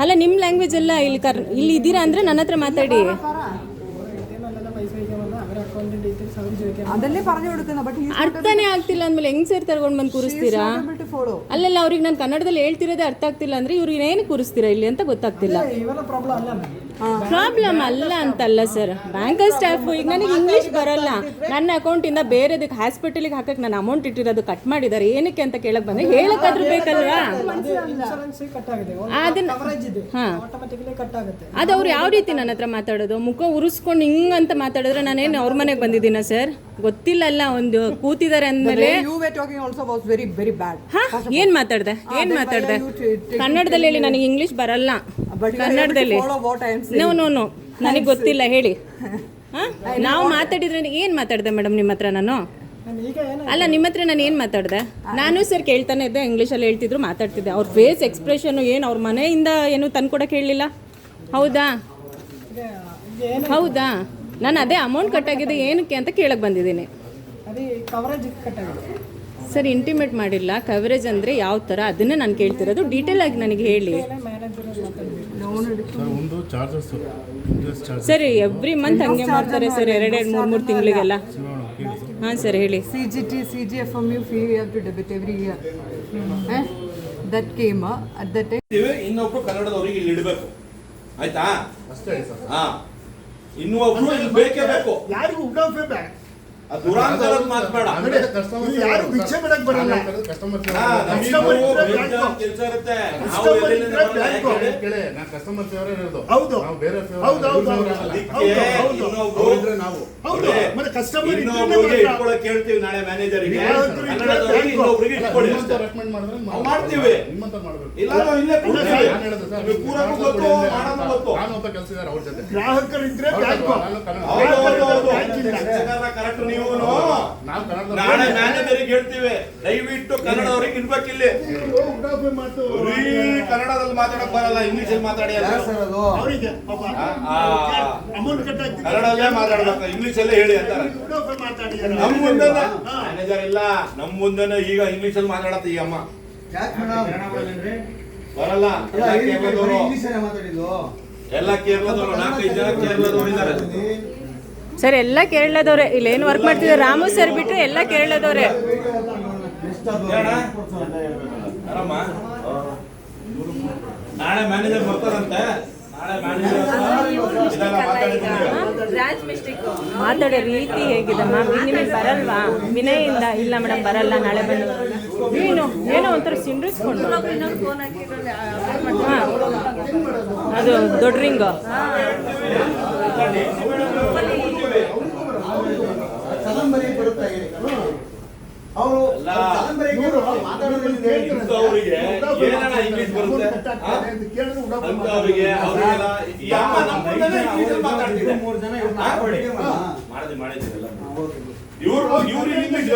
ಅಲ್ಲ ನಿಮ್ಮ ಲ್ಯಾಂಗ್ವೇಜ್ ಎಲ್ಲ ಇಲ್ಲಿ ಕರ್ ಇಲ್ಲಿ ಇದ್ದೀರಾ ಅಂದ್ರೆ ನನ್ನ ಹತ್ರ ಮಾತಾಡಿ. അതല്ലേ പറഞ്ഞു കൊടുക്കുന്ന ബട്ട് ಅರ್ಥನೇ ಆಗ್ತಿಲ್ಲ ಅಂದ್ಮೇಲೆ ಹೆಂಗ್ ಸರ್ ತಗೊಂಡ್ ಬಂದು ಕೂರಿಸ್ತೀರಾ ടു ഫോളോ ಅಲ್ಲೆಲ್ಲ ಅವ್ರಿಗೆ ನಾನು ಕನ್ನಡದಲ್ಲಿ ಹೇಳ್ತಿರೋದೇ ಅರ್ಥ ಆಗ್ತಿಲ್ಲ ಅಂದ್ರೆ ಇವ್ರಿಗೆ ಏನು ಕೂರಿಸ್ತೀರಾ ಇಲ್ಲಿ ಅಂತ ಗೊತ್ತಾಗ್ತಿಲ್ಲ ಪ್ರಾಬ್ಲಮ್ ಅಲ್ಲ ಅಂತಲ್ಲ ಸರ್ ಬ್ಯಾಂಕರ್ ಸ್ಟಾಫ್ ಈಗ ನನಗೆ ಇಂಗ್ಲಿಷ್ ಬರಲ್ಲ ನನ್ನ ಅಕೌಂಟಿಂದ ಬೇರೆದಕ್ಕೆ ಹಾಸ್ಪಿಟಲ್ಗೆ ಹಾಕಕ್ಕೆ ನಾನು ಅಮೌಂಟ್ ಇಟ್ಟಿರೋದು ಕಟ್ ಮಾಡಿದ್ದಾರೆ ಏನಕ್ಕೆ ಅಂತ ಕೇಳಕ್ ಬಂದೆ ಹೇಳಕ್ಕಾದ್ರೂ ಬೇಕಲ್ವಾ ಇನ್ಶೂರೆನ್ಸ್ ಕಟ್ ಆಗಿದೆ ಅದನ್ನ ಹಾ ಆಟೋಮೆಟಿಕಲಿ ಕಟ್ ಆಗುತ್ತೆ ಅದು ಅವ್ರು ಯಾವ ರೀತಿ ನನ್ನ ಹತ್ರ ಮಾತಾಡೋದು ಮುಖ ಉರಿಸ್ಕೊಂಡು ಹಿಂಗಂತ ಮಾತಾಡಿದ್ರೆ ನಾನೇನು ಅವ್ರ ಮನೆಗೆ ಬಂದಿದ್ದೀನ ಸರ್? ಗೊತ್ತಿಲ್ಲ ಅಲ್ಲ ಒಂದು ಕೂತಿದ್ದಾರೆ ಅಂದಮೇಲೆ ಏನ್ ಮಾತಾಡ್ದೆ? ಏನ್ ಮಾತಾಡ್ದೆ? ಕನ್ನಡದಲ್ಲಿ ಹೇಳಿ ನನಗೆ ಇಂಗ್ಲಿಷ್ ಬರಲ್ಲ. ಕನ್ನಡದಲ್ಲಿ. ನೋ ನೋ ನೋ ನನಗೆ ಗೊತ್ತಿಲ್ಲ ಹೇಳಿ. ಹಾ? ನಾವು ಮಾತಾಡಿದ್ರೆ ಏನು ಮಾತಾಡ್ದೆ ಮೇಡಮ್ ನಿಮ್ಮ ಹತ್ರ ನಾನು? ನಾನು ಈಗ ಏನು ಅಲ್ಲ ನಿಮ್ಮ ಹತ್ರ ನಾನು ಏನು ಮಾತಾಡ್ದೆ? ನಾನು ಸರ್ ಕೇಳ್ತಾನೆ ಇದ್ದೆ ಇಂಗ್ಲೀಷಲ್ಲಿ ಹೇಳ್ತಿದ್ರು ಮಾತಾಡ್ತಿದ್ದೆ. ಅವ್ರ ಫೇಸ್ ಎಕ್ಸ್ಪ್ರೆಷನ್ ಏನು ಅವ್ರ ಮನೆಯಿಂದ ಏನು ತಂದ್ಕೊಡಕ್ಕೆ ಹೇಳಲಿಲ್ಲ? ಹೌದಾ? ಹೌದಾ? ನಾನು ಅದೇ ಅಮೌಂಟ್ ಕಟ್ಟಾಗಿದೆ ಏನಕ್ಕೆ ಅಂತ ಕೇಳಕ್ಕೆ ಬಂದಿದ್ದೀನಿ. ಅದೇ ಕವರೇಜ್ ಕಟ್ ಆಗಿದೆ. ಸರ್ ಇಂಟಿಮೇಟ್ ಮಾಡಿಲ್ಲ. ಕವರೇಜ್ ಅಂದರೆ ಯಾವ ಥರ ಅದನ್ನೇ ನಾನು ಕೇಳ್ತಿರೋದು. ಡೀಟೇಲ್ ಆಗಿ ನನಗೆ ಹೇಳಿ. ಸರ್ ಒಂದು charges interest charge sir every month ಹಂಗೆ ಮಾಡ್ತಾರೆ ಸರ್ ಎರಡೆರಡು ಮೂರು ಮೂರು ತಿಂಗಳಿಗೆಲ್ಲ. ಹಾಂ ಸರ್ ಹೇಳಿ. C G T C G F M U fee you have to debit every year that came at. Time ಇನ್ನೊಬ್ರು ಕನ್ನಡದವರಿಗೆ ಇಲ್ಲಿ ಇಡಬೇಕು. ಆಯ್ತಾ? ಅಷ್ಟೇ ಸರ್. ಹಾ ಇನ್ನೊಬ್ರು ಇಲ್ಲಿ ಬೇಕೇ ಬೇಕು. ಯಾರಿಗೂ ಉಡಾಫೆ ಬೇಡ. ದುರಾಂತರದ ಯಾರು ಭಿಕ್ಷೆ ಬಿಡಕ್ ಬರಲ್ಲ. ಕಸ್ಟಮರ್. ಕೆಲ್ಸ ಇರುತ್ತೆ. ಕಸ್ಟಮರ್ ಫೇವರ್ ಇರೋದು. ಹೌದು. ನಾವು ಬೇರೆ ಹೌದು, ಹೌದು, ಹೌದು. ನಾವು ಮತ್ತೆ ಕಸ್ಟಮರ್ ಹೇಳ್ತೀವಿ ನಾಳೆ ಮ್ಯಾನೇಜರ್ಗೆ ಇಟ್ಕೊಳ್ಳಿ. ರೆಕಮೆಂಡ್ ಮಾಡಿದ್ರೆ ಮಾಡ್ತೀವಿ. ನಿಮ್ಮಂತ ಮಾಡಬೇಕು. ಇಲ್ಲ ನಾವು ಇಲ್ಲೇ ಕೊಡ್ತೀವಿ ನಾನು ಹೇಳಿದೆ ಸರ್. ನಿಮಗೆ ಕೂರಕ್ಕೂ ಗೊತ್ತು ಮಾಡೋದು ಗೊತ್ತು. ನಾನು ಒಬ್ಬ ಕೆಲಸದಾರ ಅವ್ರ ಜೊತೆ. ಗ್ರಾಹಕರು ಇದ್ರೆ ಬ್ಯಾಂಕು. ನಾನು ಕನ್ನಡ ಹೌದು, ಹೌದು, ಹೌದು. ಬ್ಯಾಂಕ್ ಇಲ್ಲ. ಶಿಕ್ಷಕರ ಕರೆಕ್ಟ್ ನೀವು ನಾವು ಕನ್ನಡ ನಾಳೆ ಮ್ಯಾನೇಜರಿಗೆ ಹೇಳ್ತೀವಿ. ದಯವಿಟ್ಟು ಕನ್ನಡದವ್ರಿಗೆ ಇರ್ಬೇಕಿಲ್ಲಿ ಇಲ್ಲಿ. ಕನ್ನಡದಲ್ಲಿ ಮಾತಾಡಕ್ ಬರಲ್ಲ ಇಂಗ್ಲಿಷ್ ಅಲ್ಲಿ ಮಾತಾಡಿ. ಅವರಿಗೆ ಕನ್ನಡದಲ್ಲೇ ಮಾತಾಡ್ಬೇಕು ಇಂಗ್ಲಿಷ್ ಅಲ್ಲೇ ಹೇಳಿ ಅಂತಾರೆ. ನಮ್ ಮುಂದೆನೆ. ಮ್ಯಾನೇಜರ್ ಇಲ್ಲ. ನಮ್ ಮುಂದೆ ಈಗ ಇಂಗ್ಲಿಷ್ ಅಲ್ಲಿ ಮಾತಾಡತ್ತೆ ಈ ಅಮ್ಮ. ಬರಲ್ಲ. ಎಲ್ಲ ಕೇರಳದವರು. ಎಲ್ಲ ಕೇರಳದವರು ನಾಲ್ಕೈದು ಜನ ಕೇರಳದವರು ಇದ್ದಾರೆ. ಸರ್, ಎಲ್ಲ ಕೇರಳದವ್ರೆ. ಇಲ್ಲಿ ಏನು ವರ್ಕ್ ಮಾಡ್ತಿದ್ದಾರೆ? ರಾಮು ಸರ್ ಬಿಟ್ಟರೆ ಎಲ್ಲ ಕೇರಳದವ್ರೆ. ಮಾತಾಡೋ ರೀತಿ ಹೇಗಿದಮ್ಮ ನಿಮಗೆ ಬರಲ್ವಾ? ವಿನಯಿಂದ, ಇಲ್ಲ ಮೇಡಮ್ ಬರಲ್ಲ, ನಾಳೆ ಬಂದು. ಏನು, ಏನೋ ಒಂಥರ ಸಿಂಡ್ರಿಸ್ಕೊಂಡು. ಅದು ದೊಡ್ಡ ರಿಂಗು. ಎಲ್ಲ ಅವರಿಗೆ ಏನಣ್ಣ ಇಂಗ್ಲಿಷ್ ಬರುತ್ತೆ? ಮಾಡಿದ್ವಿ. ಇವ್ರು ಇವ್ರು ಇಂಗ್ಲಿಷ್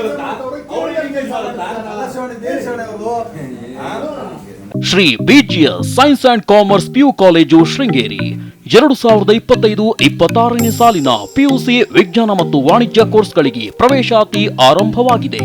ಅವ್ರಿಗೆ ಇಂಗ್ಲಿಷ್ ಬರುತ್ತಾ? ಆ? Shri BGS science and commerce PU college Sringeri. ಎರಡು ಸಾವಿರದ ಇಪ್ಪತ್ತೈದು ಇಪ್ಪತ್ತಾರನೇ ಸಾಲಿನ ಪಿಯುಸಿ ವಿಜ್ಞಾನ ಮತ್ತು ವಾಣಿಜ್ಯ ಕೋರ್ಸ್ಗಳಿಗೆ ಪ್ರವೇಶಾತಿ ಆರಂಭವಾಗಿದೆ.